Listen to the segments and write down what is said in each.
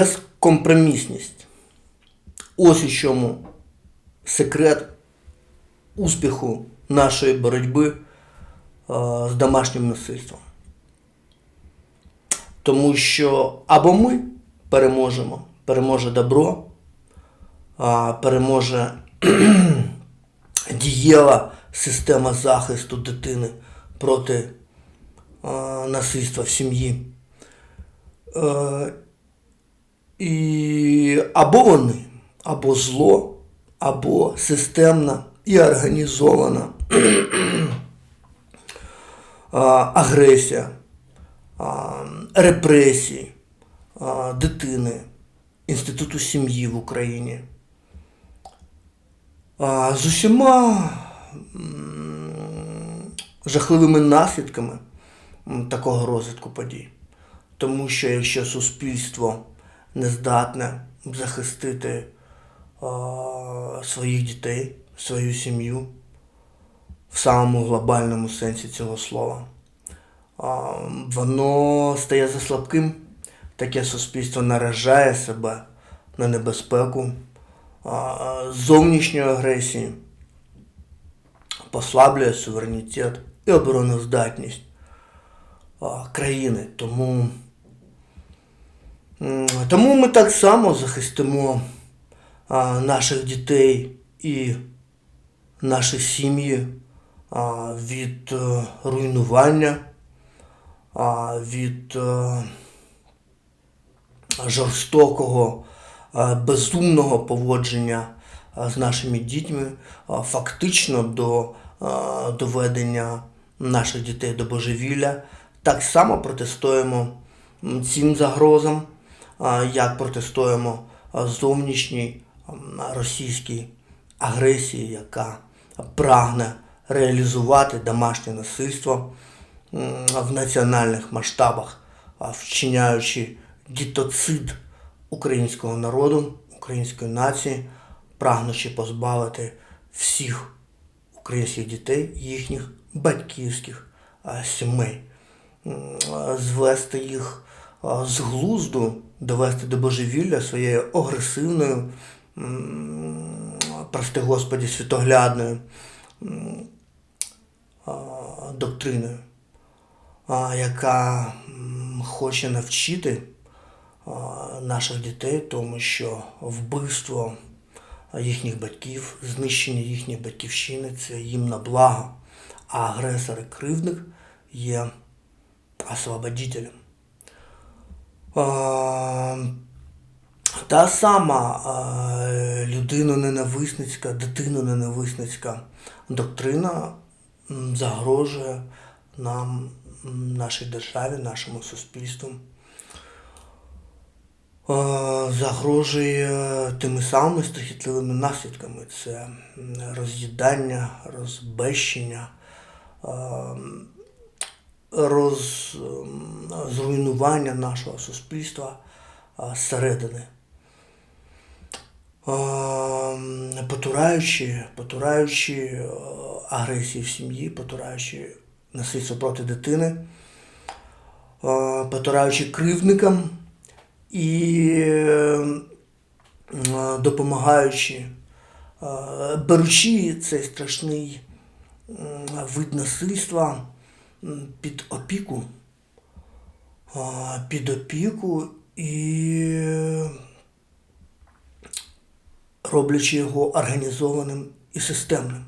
безкомпромісність. Ось у чому секрет успіху нашої боротьби е, з домашнім насильством. Тому що або ми переможемо, переможе добро, переможе дієва система захисту дитини проти насильства в сім'ї. І або вони, або зло, або системна і організована агресія, репресії дитини, інституту сім'ї в Україні. З усіма жахливими наслідками такого розвитку подій. Тому що якщо суспільство не здатне захистити а, своїх дітей, свою сім'ю в самому глобальному сенсі цього слова, а, воно стає заслабким, таке суспільство наражає себе на небезпеку зовнішньої агресії, послаблює суверенітет і обороноздатність країни. Тому, тому ми так само захистимо наших дітей і наші сім'ї від е, руйнування, від е, жорстокого, е, безумного поводження з нашими дітьми, фактично до доведення наших дітей до божевілля. Так само протистоїмо цим загрозам, як протистоїмо е, зовнішній російській агресії, яка прагне реалізувати домашнє насильство в національних масштабах, вчиняючи дітоцид українського народу, української нації, прагнучи позбавити всіх українських дітей їхніх батьківських сімей, звести їх з глузду, довести до божевілля своєю агресивною, прости Господі, світоглядною доктриною, яка хоче навчити наших дітей тому, що вбивство їхніх батьків, знищення їхньої батьківщини це їм на благо, а агресор і кривдник є освободителем. Та сама людино-ненависницька, дитино-ненависницька доктрина загрожує нам, нашій державі, нашому суспільству. Загрожує тими самими страхітливими наслідками. Це роз'їдання, розбещення, роз, зруйнування нашого суспільства зсередини. Потураючи, потураючи агресії в сім'ї, потураючи насильство проти дитини, потураючи кривдникам і допомагаючи, беручи цей страшний вид насильства під опіку, під опіку і роблячи його організованим і системним.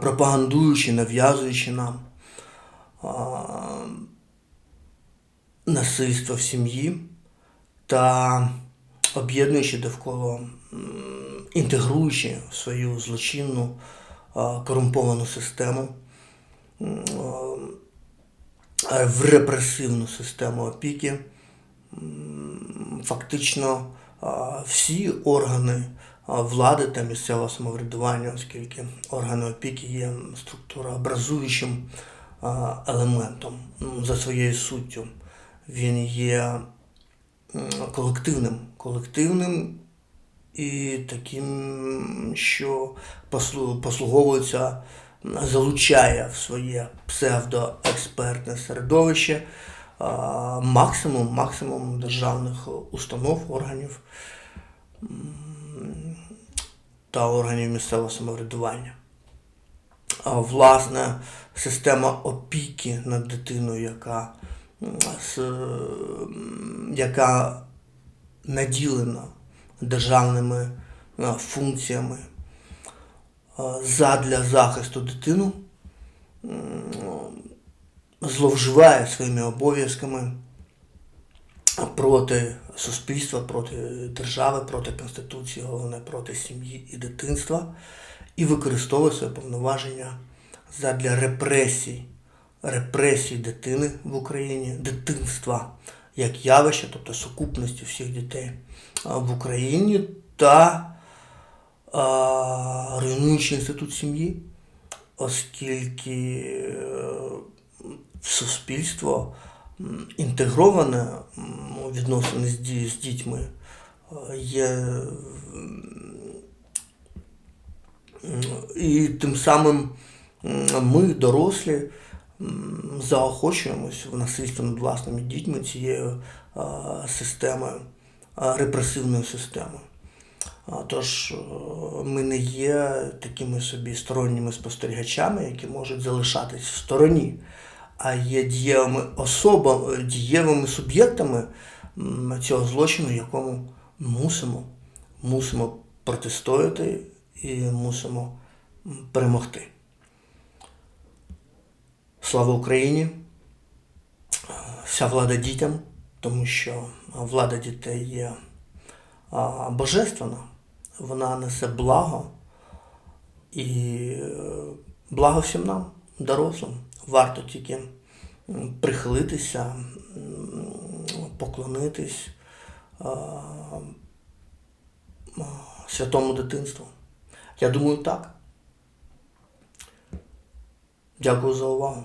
Пропагандуючи, нав'язуючи нам насильство в сім'ї та об'єднуючи довкола, інтегруючи свою злочинну корумповану систему в репресивну систему опіки. Фактично всі органи влади та місцевого самоврядування, оскільки органи опіки є структурообразуючим елементом за своєю суттю. Він є колективним, колективним і таким, що послуговується залучає в своє псевдоекспертне середовище максимум, максимум державних установ, органів та органів місцевого самоврядування. Власне, система опіки над дитиною, яка, яка наділена державними е, функціями е, задля захисту дитину, зловживає своїми обов'язками проти суспільства, проти держави, проти Конституції, головне проти сім'ї і дитинства і використовує своє повноваження задля репресій, репресій дитини в Україні, дитинства як явище, тобто сукупності всіх дітей в Україні та а, руйнуючи інститут сім'ї, оскільки е, суспільство інтегроване відносини з, дітьми е, є і тим самим ми, дорослі, заохочуємось в насильство над власними дітьми цією е, системою, е, репресивною системою. Тож е, ми не є такими собі сторонніми спостерігачами, які можуть залишатись в стороні, а є дієвими особами, дієвими суб'єктами цього злочину, якому мусимо, мусимо протистояти і мусимо перемогти. Слава Україні! Вся влада дітям, тому що влада дітей є божественна, вона несе благо і е, благо всім нам, дорослим. Варто тільки прихилитися, поклонитись святому дитинству. Я думаю, так. Дякую за увагу.